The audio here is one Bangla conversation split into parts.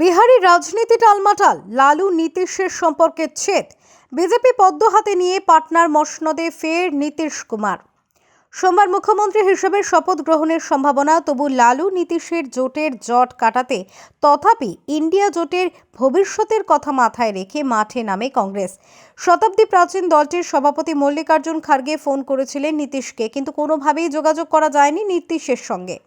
বিহারি রাজনীতি টালমাটাল লালু নীতিশের সম্পর্কে ছেদ। বিজেপি পদ্ম হাতে নিয়ে পাটনার মসনদে ফের নীতিশ কুমার। সোমবার মুখ্যমন্ত্রী হিসেবে শপথ গ্রহণের সম্ভাবনা, তবু লালু নীতিশের জোটের জট কাটাতে, তথাপি ইন্ডিয়া জোটের ভবিষ্যতের কথা মাথায় রেখে মাঠে নামে কংগ্রেস। শতাব্দী প্রাচীন দলটির সভাপতি মল্লিকার্জুন খার্গে ফোন করেছিলেন নীতিশকে, কিন্তু কোনোভাবেই যোগাযোগ করা যায়নি নীতিশের সঙ্গে।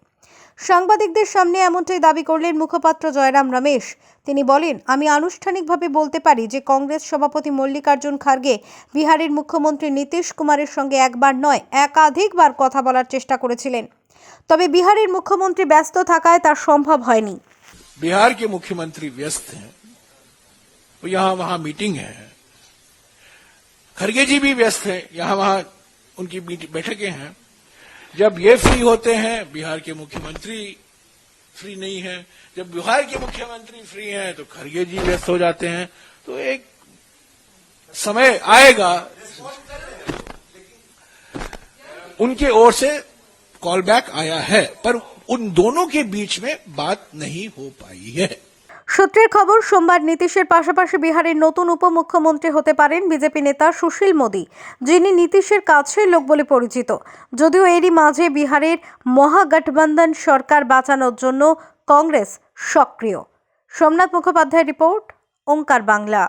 সাংবাদিকদের সামনে এমনটাই দাবি করলেন মুখপাত্র জয়রাম রমেশ তিনি বলেন আমি আনুষ্ঠানিকভাবে বলতে পারি যে কংগ্রেস সভাপতি মল্লিকার্জুন খার্গে বিহারের মুখ্যমন্ত্রী নীতিশ কুমারের সঙ্গে একবার নয় একাধিকবার কথা বলার চেষ্টা করেছিলেন তবে বিহারের মুখ্যমন্ত্রী ব্যস্ত থাকায় তা সম্ভব হয়নি बिहार के मुख्यमंत्री व्यस्त हैं वो यहां वहां मीटिंग है खड़गे जी भी व्यस्त हैं यहां वहां उनकी मीट- बैठकें हैं जब ये फ्री होते हैं, बिहार के मुख्यमंत्री फ्री नहीं है। जब बिहार के मुख्यमंत्री फ्री हैं तो खड़गे जी व्यस्त हो जाते हैं। तो एक समय आएगा। उनके ओर से कॉल बैक आया है, पर उन दोनों के बीच में बात नहीं हो पाई है। সূত্রের খবর, সোমবার নীতিশের পাশাপাশি বিহারের নতুন উপমুখ্যমন্ত্রী হতে পারেন বিজেপি নেতা সুশীল মোদী, যিনি নীতিশের কাছে লোক বলে পরিচিত। যদিও এরই মাঝে বিহারের মহাগঠবন্ধন সরকার বাঁচানোর জন্য কংগ্রেস সক্রিয়। সোমনাথ মুখোপাধ্যায় রিপোর্ট, ওঙ্কার বাংলা।